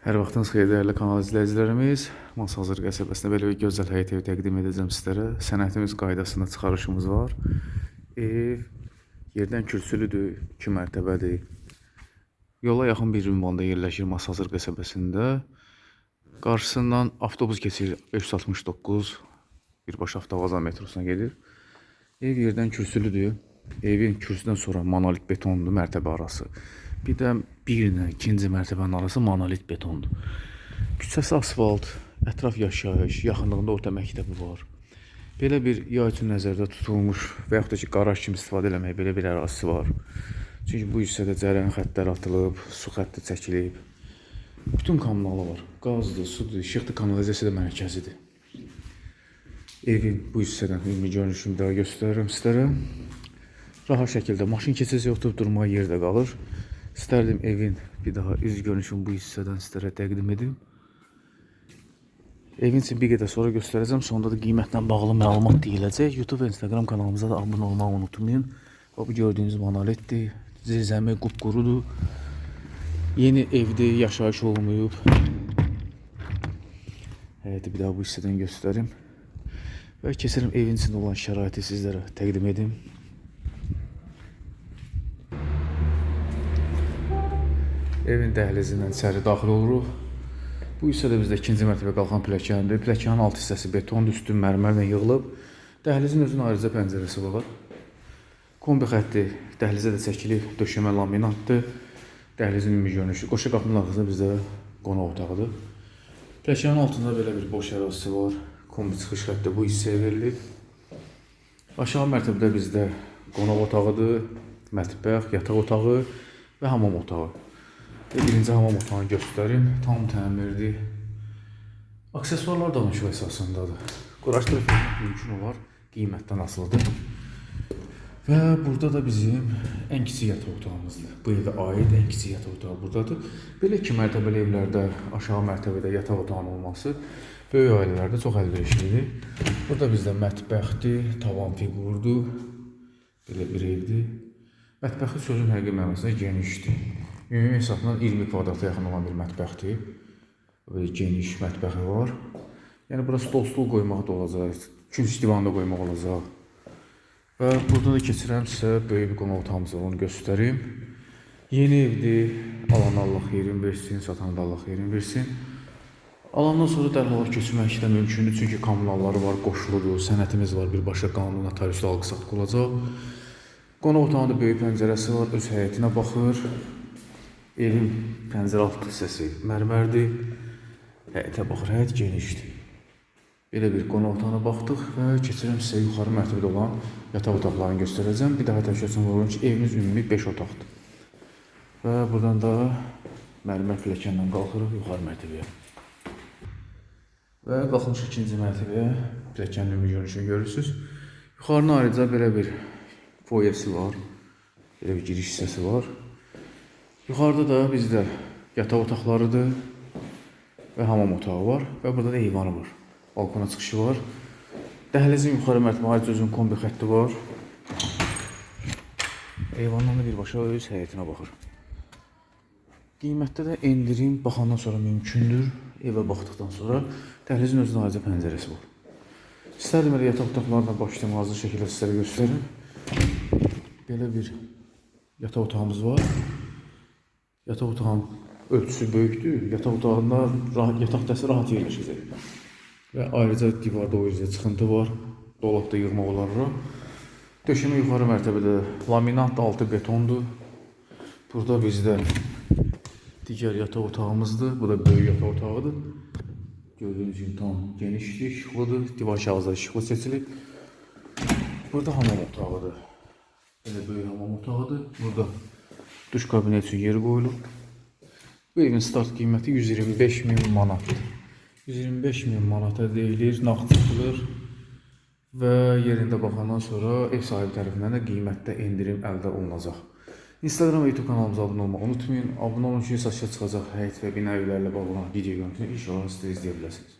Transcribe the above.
Hər vaxtınız xeyir dəyərli kanal izləyicilərimiz. Masazır qəsəbəsində belə bir gözəl həyət evi təqdim edəcəm sizlərə. Sənətimiz qaydasında çıxarışımız var. Ev yerdən kürsülüdür, 2 mərtəbədir. Yola yaxın bir ünvanda yerləşir Masazır qəsəbəsində. Qarşısından avtobus keçir 569 birbaşa avtovazan metrosuna gedir. Ev yerdən kürsülüdür. Evin kürsüdən sonra monolit betondur mərtəbə arası. Bir də bir ilə ikinci mərtəbənin arası monolit betondur. Küçəsi asfalt, ətraf yaşayış, yaxınlığında orta məktəbi var. Belə bir yay üçün nəzərdə tutulmuş və yaxud da ki, qaraj kimi istifadə eləmək belə bir ərazisi var. Çünki bu hissədə cərəyan xəttlər atılıb, su xətti çəkilib. Bütün kommunalı var. Qazdır, sudur, işıqdır, kanalizasiya da mərkəzidir. Evin bu hissədən ümumi görünüşünü daha göstərirəm sizlərə. Rahat şəkildə maşın keçəcək oturub durmağa yer də qalır. İstərdim evin bir daha üz görünüşünü bu hissədən sizlərə təqdim edim. Evin için bir qədər sonra göstərəcəm. Sonunda da qiymətlə bağlı məlumat deyiləcək. YouTube və Instagram kanalımıza da abunə olmağı unutmayın. O bu gördüyünüz monolitdir. Zirzəmi qupqurudur. Yeni evdir, yaşayış olmayıb. Həyəti bir daha bu hissədən göstərim. Və keçirim evin içində olan şəraiti sizlərə təqdim edim. Evin dəhlizindən içəri daxil oluruq. Bu hissədə bizdə ikinci mərtəbə qalxan pilləkəndir. Pilləkənin alt hissəsi betondur, üstü mərmərlə yığılıb. Dəhlizin özünün ayrıca pəncərəsi var. Kombi xətti dəhlizə də çəkilib, döşəmə laminatdır. Dəhlizin ümumi görünüşü. Qoşa qapının arxasında bizdə qonaq otağıdır. Pilləkənin altında belə bir boş ərazisi var. Kombi çıxış xətti bu hissəyə verilib. Aşağı mərtəbədə bizdə qonaq otağıdır, mətbəx, yataq otağı və hamam otağı. Və birinci hamam otağını göstərim. Tam təmirdir. Aksesuarlar danışıq əsasındadır. Quraşdırıb mümkün olar. Qiymətdən asılıdır. Və burada da bizim ən kiçik yataq otağımızdır. Bu evə aid ən kiçik yataq otağı buradadır. Belə iki mərtəbəli evlərdə aşağı mərtəbədə yataq otağının olması böyük ailələrdə çox əlverişlidir. Burada bizdə mətbəxdir, tavan fiqurdur. Belə bir evdir. Mətbəxi sözün həqiqi mənasında genişdir. Ümumi hesabla 20 kvadrata yaxın olan bir mətbəxdir. Geniş mətbəxi var. Yəni bura stol stul qoymaq da olacaq, kürsü divan da qoymaq olacaq. Və burada da keçirəm sizə böyük bir qonaq otağımız var, onu göstərim. Yeni evdir. Alan Allah xeyrin versin, satan da Allah xeyrin versin. Alandan sonra dərhal köçürmək də mümkündür, çünki kommunalları var, qoşuludur, sənətimiz var, birbaşa qanun notariusda alqı-satqı olacaq. Qonaq otağında böyük pəncərəsi var, öz həyətinə baxır. Evin pəncərə alt hissəsi mərmərdir. Həyətə baxır, həyət genişdir. Belə bir qonaq otağına baxdıq və keçirəm sizə yuxarı mərtəbədə olan yataq otaqlarını göstərəcəm. Bir daha təkrar vurun ki, evimiz ümumi 5 otaqdır. Və buradan da mərmər pilləkəndən qalxırıq yuxarı mərtəbəyə. Və qalxmışıq ikinci mərtəbəyə. Pilləkənin ümumi görünüşünü görürsüz. Yuxarının ayrıca belə bir foyesi var. Belə bir giriş hissəsi var. Yuxarıda da bizdə yataq otaqlarıdır və hamam otağı var və burada da eyvanı var. Balkona çıxışı var. Dəhlizin yuxarı mərtəbə ayrıca özünün kombi xətti var. Eyvandan da birbaşa öz həyətinə baxır. Qiymətdə də endirim baxandan sonra mümkündür. Evə baxdıqdan sonra dəhlizin özünün ayrıca pəncərəsi var. İstərdim elə yataq otaqlarından başlayım hazır şəkildə sizlərə göstərim. Belə bir yataq otağımız var. Yataq otağının ölçüsü böyükdür. Yataq otağında rahat, yataq dəsti rahat yerləşəcək. Və ayrıca divarda o yüzden çıxıntı var. Dolabda yığmaq olar. Döşəmə yuxarı mərtəbədə laminat altı betondur. Burada bizdə digər yataq otağımızdır. Bu da böyük yataq otağıdır. Gördüğünüz gibi tam genişdir, işıqlıdır. Divar kağızları işıqlı seçilib. Burada hamam otağıdır. Belə böyük hamam otağıdır. Burada duş kabinet üçün yeri qoyulub. Bu evin start qiyməti 125 min manatdır. 125 min manata deyilir, nağd çıxılır və yerində baxandan sonra ev sahibi tərəfindən də qiymətdə endirim əldə olunacaq. Instagram və YouTube kanalımıza abunə olmağı unutmayın. Abunə olun ki, satışa çıxacaq həyət və bina evlərlə bağlı olan video görüntünü inşallah siz izləyə biləsiniz.